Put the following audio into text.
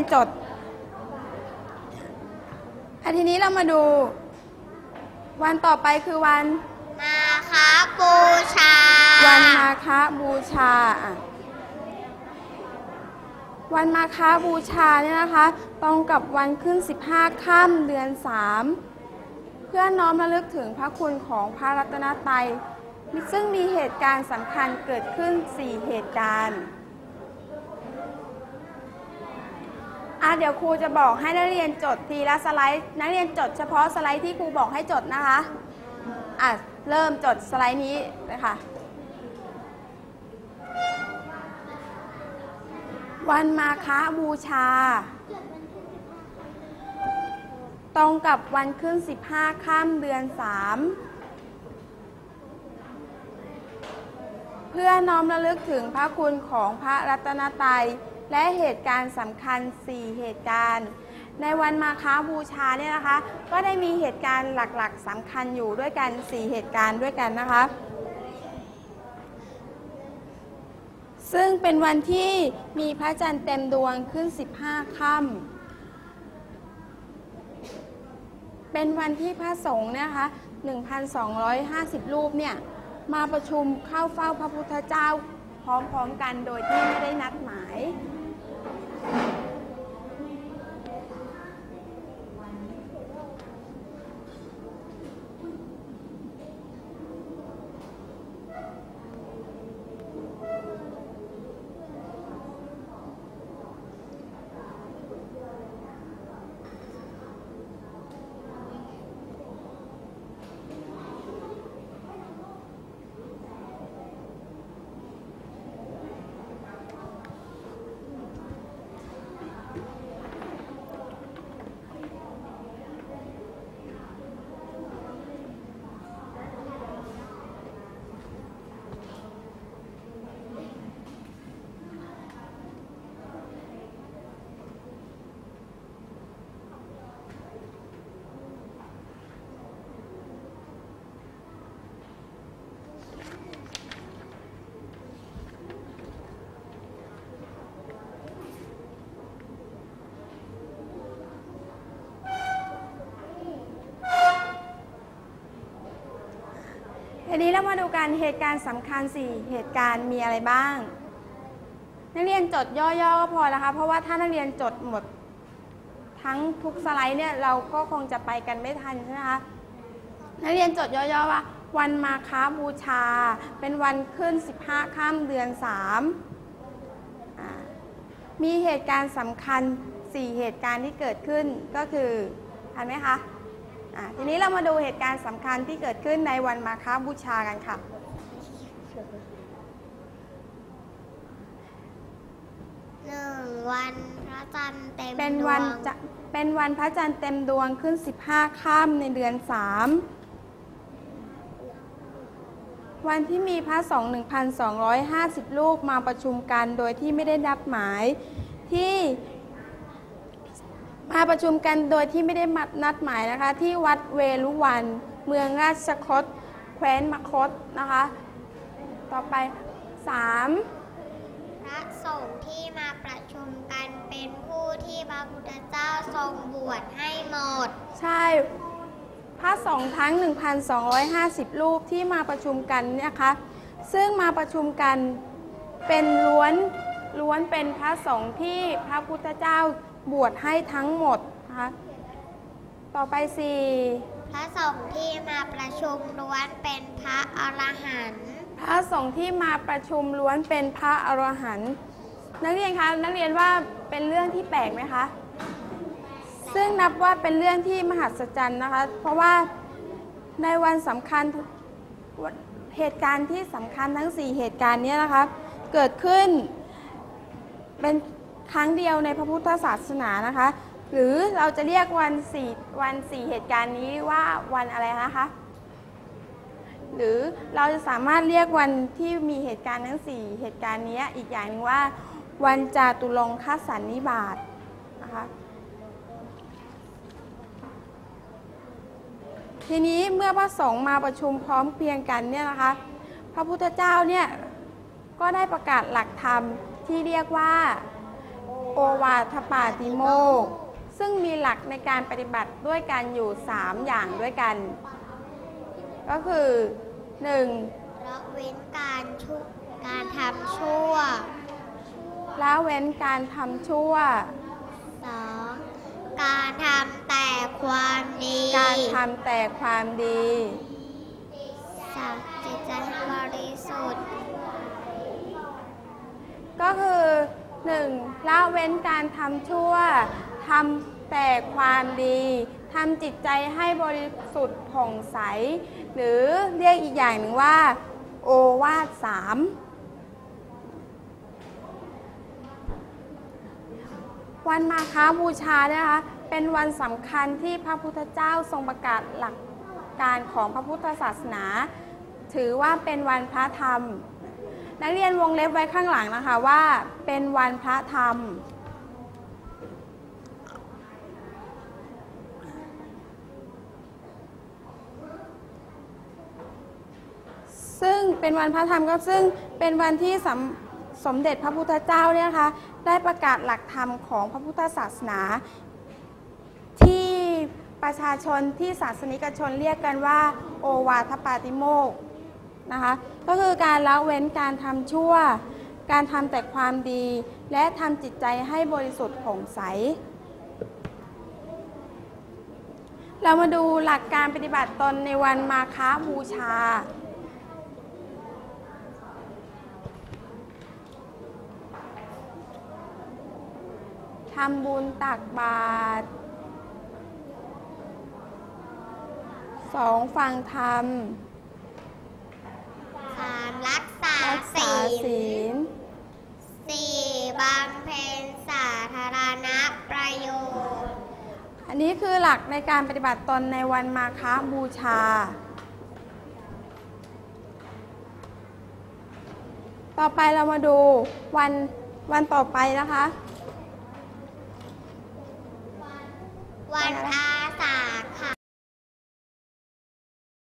นจดอันทีนี้เรามาดู วันต่อไปคือวัน มาครับบูชา วันมาฆบูชาอะวันมาฆบูชาเนี่ยนะคะ ตรงกับวันขึ้น 15ค่ำเดือน 3 เพื่อน้อมระลึกถึงพระคุณของพระรัตนตรัยซึ่งมีเหตุการณ์สำคัญเกิดขึ้น 4 เหตุการณ์ อะเดี๋ยวครูจะบอกให้นักเรียนจดทีละสไลด์ นักเรียนจดเฉพาะสไลด์ที่ครูบอกให้จดนะคะอะเริ่มจดสไลด์นี้เลยค่ะ วันมาฆบูชา ตรงกับวันขึ้น 15ค่ำเดือน 3 เพื่อน้อมระลึกถึงพระคุณของพระรัตนตรัย และเหตุการณ์สำคัญ 4 เหตุการณ์ ในวันมาฆบูชาเนี่ยนะคะ ก็ได้มีเหตุการณ์หลักๆสำคัญอยู่ด้วยกัน 4 เหตุการณ์ด้วยกันนะคะ ซึ่งเป็นวันที่มีพระจันทร์เต็มดวงขึ้น 15 ค่ำเป็นวันที่พระสงฆ์เนยนะคะ 1,250 รูปเนี่ย มาประชุมเข้าเฝ้าพระพุทธเจ้าพร้อมๆกันโดยที่ไม่ได้นัดหมาย ทีนี้เรามาดูการเหตุการณ์สำคัญ 4 เหตุการณ์มีอะไรบ้าง นักเรียนจดย่อๆก็พอนะคะ เพราะว่าถ้านักเรียนจดหมดทั้งทุกสไลด์เนี่ยเราก็คงจะไปกันไม่ทันใช่ไหมคะ นักเรียนจดย่อๆว่า วันมาฆบูชา เป็นวันขึ้น 15ค่ำเดือน3อ่ามีเหตุการณ์สำคัญ 4 เหตุการณ์ที่เกิดขึ้นก็คือทันไหมคะ ทีนี้เรามาดูเหตุการณ์สำคัญที่เกิดขึ้นในวันมาฆบูชากันค่ะ หนึ่งวันพระจันทร์เต็มเป็นดววันงจะเป็นวันพระจันทร์เต็มดวงขึ้น 15ค่ำในเดือน 3 วันที่มีพระสงฆ์1,250 รูปมาประชุมกันโดยที่ไม่ได้นัดหมายที่ มาประชุมกันโดยที่ไม่ได้นัดหมายนะคะ ที่วัดเวลุวัน เมืองราชคตแคว้นมคตนะคะ ต่อไป 3. พระสงฆ์ที่มาประชุมกันเป็นผู้ที่พระพุทธเจ้าทรงบวชให้หมด ใช่พระสงฆ์ทั้ง 1,250 รูปที่มาประชุมกันเนี่ยนะคะ ซึ่งมาประชุมกันเป็นล้วน ล้วนเป็นพระสงฆ์ที่พระพุทธเจ้าบวชให้ทั้งหมดนะคะต่อไป 4. พระสงฆ์ที่มาประชุมล้วนเป็นพระอรหันต์พระสงฆ์ที่มาประชุมล้วนเป็นพระอรหันต์นักเรียนคะนักเรียนว่าเป็นเรื่องที่แปลกไหมคะ ซึ่งนับว่าเป็นเรื่องที่มหัศจรรย์นะคะ เพราะว่าในวันสำคัญเหตุการณ์ที่สำคัญทั้ง 4 เหตุการณ์เนี้นะคะ เกิดขึ้น เป็นครั้งเดียวในพระพุทธศาสนานะคะ หรือเราจะเรียกวันสี่วันสี่เหตุการณ์นี้ว่าวันอะไรนะคะ หรือเราจะสามารถเรียกวันที่มีเหตุการณ์ทั้ง4เหตุการณ์นี้อีกอย่างหนึงว่า วันจาตุรงคสันนิบาตนะคะทีนี้เมื่อพระสงฆ์มาประชุมพร้อมเพรียงกันเนี่ยนะคะ พระพุทธเจ้าเนี่ยก็ได้ประกาศหลักธรรม ที่เรียกว่า โอวาทปาติโมกข์ซึ่งมีหลักในการปฏิบัติด้วยกันอยู่ 3 อย่างด้วยกัน ก็คือ 1. ละเว้นการชุการทำชั่วละเว้นการทำชั่ว 2. การทำแต่ความดี การทำแต่ความดีสามจิตใจให้บริสุทธิ์ ก็คือ 1. ละเว้นการทำชั่วทำแต่ความดีทำจิตใจให้บริสุทธิ์ผ่องใส หรือเรียกอีกอย่างหนึ่งว่า โอวาทสามวันมาค้าบูชาเนี่ยนะคะ เป็นวันสำคัญที่พระพุทธเจ้าทรงประกาศหลักการของพระพุทธศาสนา ถือว่าเป็นวันพระธรรม นักเรียนวงเล็บไว้ข้างหลังนะคะว่าเป็นวันพระธรรม ซึ่งเป็นวันพระธรรมก็ซึ่งเป็นวันที่สมสมเด็จพระพุทธเจ้าเนี่ยนะคะได้ประกาศหลักธรรมของพระพุทธศาสนา ที่ประชาชนที่ศาสนิกชนเรียกกันว่า โอวาทปาติโมกข์ นะคะ ก็คือการละเว้นการทำชั่ว การทำแต่ความดี และทำจิตใจให้บริสุทธิ์ผ่องใส เรามาดูหลักการปฏิบัติตนในวันมาค้าบูชาทำบุญตักบาตรสองฟังธรรม สามรักษา รักษา ศีศีลลสี่บำเพ็ญสาธารณประโยชน์ อันนี้คือหลักในการปฏิบัติตนในวันมาฆบูชา ต่อไปเรามาดูวันวันต่อไปนะคะ